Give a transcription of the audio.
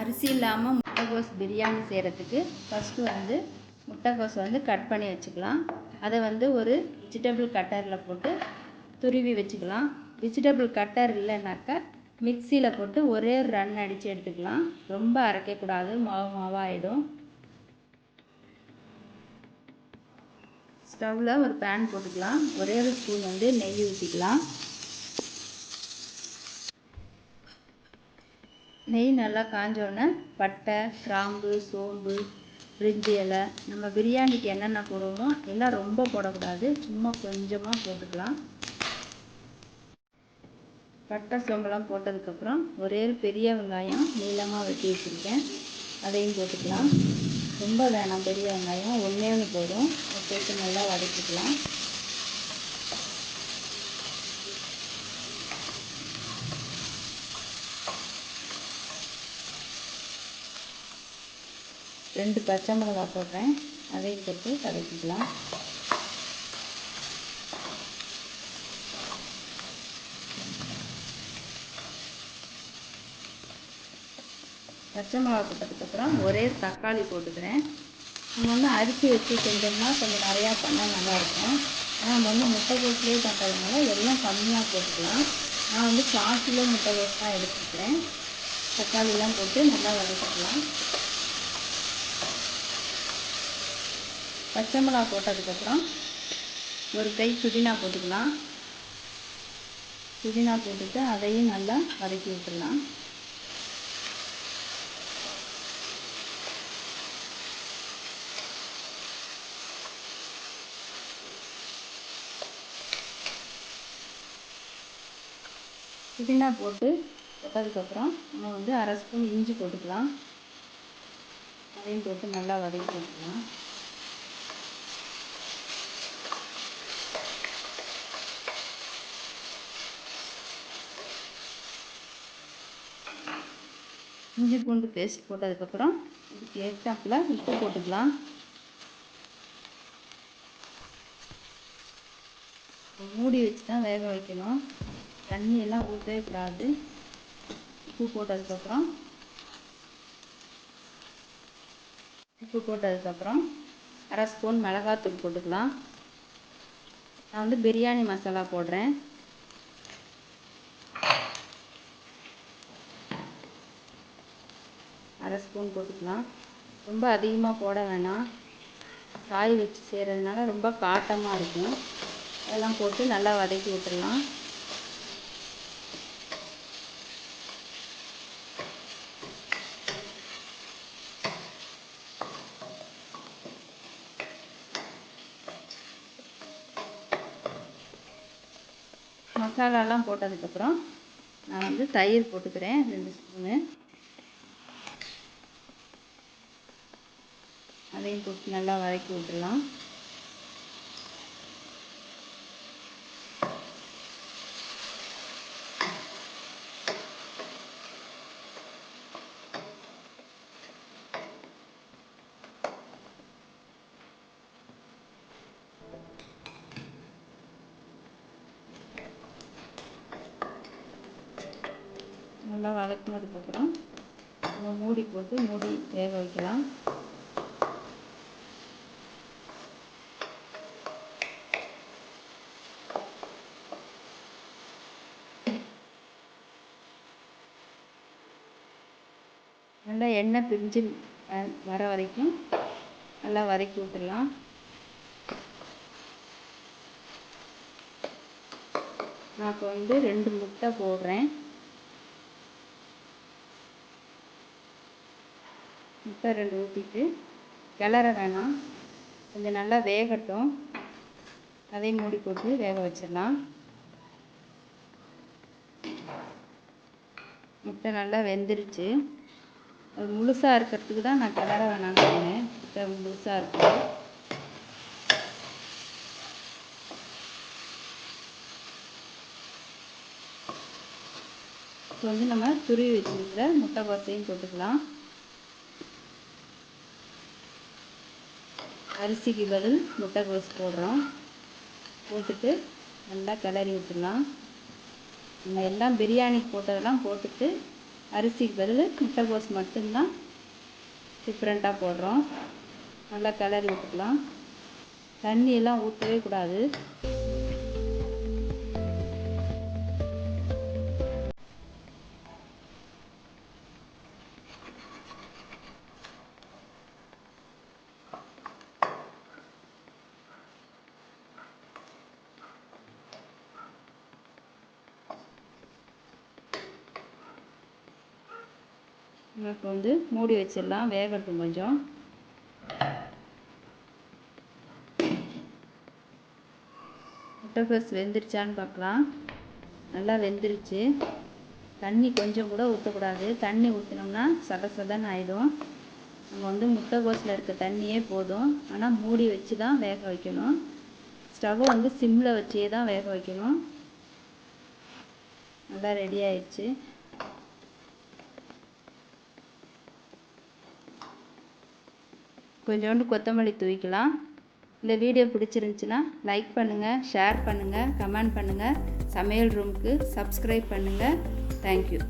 அரிசி இல்லாமல் முட்டைகோஸ் பிரியாணி செய்கிறதுக்கு ஃபஸ்ட்டு வந்து முட்டைகோஸ் வந்து கட் பண்ணி வச்சுக்கலாம். அதை வந்து ஒரு வெஜிடபிள் கட்டரில் போட்டு துருவி வச்சுக்கலாம். வெஜிடபிள் கட்டர் இல்லைனாக்கா மிக்சியில் போட்டு ஒரே ஒரு ரன் அடித்து எடுத்துக்கலாம். ரொம்ப அரைக்கக்கூடாது மாவு மாவாகிடும் ஸ்டவ்வில் ஒரு பேன் போட்டுக்கலாம். ஒரே ஒரு ஸ்பூன் வந்து நெய் ஊற்றிக்கலாம் நெய் நல்லா காஞ்சோடனே பட்டை கிராம்பு சோம்பு பிரிஞ்சி இலை நம்ம பிரியாணிக்கு என்னென்ன போடுவோமோ எல்லாம் ரொம்ப போடக்கூடாது. சும்மா கொஞ்சமாக போட்டுக்கலாம். பட்டை சோம்பெல்லாம் போட்டதுக்கப்புறம் ஒரே ஒரு பெரிய வெங்காயம் நீளமாக வெட்டி வச்சுருக்கேன். அதையும் போட்டுக்கலாம். ரொம்ப வேணாம் பெரிய வெங்காயம். ஒன்றே ஒன்று போதும். போட்டு நல்லா வதக்கிக்கலாம். ரெண்டு பச்சை மிளகா போடுறேன். அதையும் போட்டு வதக்கிக்கலாம். பச்சை மிளகா போட்டதுக்கப்புறம் ஒரே தக்காளி போட்டுக்கிறேன். நம்ம வந்து அரிசி வச்சு செஞ்சோம்னா கொஞ்சம் நிறையா பண்ணால் நல்லாயிருக்கும் ஆனால் நம்ம வந்து முட்டைகோஸ்லேயே பண்ணுறதுனால எல்லாம் கம்மியாக போட்டுக்கலாம். நான் வந்து கால் கிலோ முட்டைகோஸ் தான் எடுத்துக்கிறேன். தக்காளிலாம் போட்டு நல்லா வதக்கிக்கலாம். பச்சை மிளகா போட்டதுக்கப்புறம் ஒரு கை புதினா போட்டுக்கலாம். புதினா போட்டுட்டு அதையும் நல்லா வதக்கி விட்டுடலாம். புதினா போட்டு போட்டதுக்கப்புறம் நம்ம வந்து அரை ஸ்பூன் இஞ்சி போட்டுக்கலாம். அதையும் போட்டு நல்லா வதக்கி விட்டுக்கலாம் இஞ்சி பூண்டு பேஸ்ட் போட்டதுக்கப்புறம் இதுக்கு ஏற்றாப்பில் உப்பு போட்டுக்கலாம். மூடி வச்சு தான் வேக வைக்கணும். தண்ணியெல்லாம் ஊற்றவே கூடாது. உப்பு போட்டதுக்கப்புறம் உப்பு போட்டதுக்கப்புறம் அரை ஸ்பூன் மிளகாத்தூள் போட்டுக்கலாம். நான் வந்து பிரியாணி மசாலா போடுறேன். அரை ஸ்பூன் போட்டுக்கலாம். ரொம்ப அதிகமாக போட வேணாம். காய் வச்சு செய்கிறதுனால ரொம்ப காட்டமாக இருக்கும். அதெல்லாம் போட்டு நல்லா வதக்கி விட்டுடலாம் மசாலாலாம் போட்டதுக்கப்புறம் நான் வந்து தயிர் போட்டுக்கிறேன் ரெண்டு ஸ்பூனு அதையும் போட்டு நல்லா வதக்கி விட்டுடலாம். நல்லா வதக்கினதுக்கப்புறம் நம்ம மூடி போட்டு மூடி வேக வைக்கலாம். நல்லா எண்ணெய் பிரிஞ்சு வர வரைக்கும் நல்லா வதக்கி விட்டுடலாம். நான் இப்போ வந்து ரெண்டு முட்டை போடுறேன். முட்டை ரெண்டு ஊற்றிட்டு கிளற வேணாம். கொஞ்சம் நல்லா வேகட்டும். அதையும் மூடி போட்டு வேக வச்சிடலாம். முட்டை நல்லா வெந்துருச்சு. அது முழுசாக இருக்கிறதுக்கு தான் நான் கிளற வேணாம்னு சொன்னேன். முழுசாக இருக்குது இப்போ வந்து நம்ம துருவி வச்சுருக்கிற முட்டை கோசையும் போட்டுக்கலாம். அரிசிக்கு பதில் முட்டைக்கோஸ் போடுறோம். போட்டுட்டு நல்லா கிளறி விட்டுடலாம். நம்ம எல்லாம் பிரியாணிக்கு போட்டதெல்லாம் போட்டுட்டு அரிசிக்கு பதில் முட்டைகோஸ் மட்டும்தான் டிஃப்ரெண்ட்டாக போடுறோம். நல்லா கிளறி விட்டுக்கலாம். தண்ணியெல்லாம் ஊற்றவே கூடாது. இப்போ வந்து மூடி வச்சிடலாம் வேகட்டும் கொஞ்சம். முட்டைக்கோஸ் வெந்துருச்சான்னு பார்க்கலாம். நல்லா வெந்துருச்சு. தண்ணி கொஞ்சம் கூட ஊற்றக்கூடாது தண்ணி ஊற்றினோம்னா சத சதன்னு ஆகிடும் நம்ம வந்து முட்டைகோஸில் இருக்க தண்ணியே போதும். ஆனால் மூடி வச்சு தான் வேக வைக்கணும். ஸ்டவ்வை வந்து சிம்மில் வச்சே தான் வேக வைக்கணும். நல்லா ரெடி ஆயிடுச்சு. கொஞ்சோண்டு கொத்தமல்லி தூவிக்கலாம். இந்த வீடியோ பிடிச்சிருந்துச்சின்னா லைக் பண்ணுங்கள் ஷேர் பண்ணுங்கள் கமெண்ட் பண்ணுங்கள் சமையல் ரூமுக்கு சப்ஸ்கிரைப் பண்ணுங்கள் தேங்க்யூ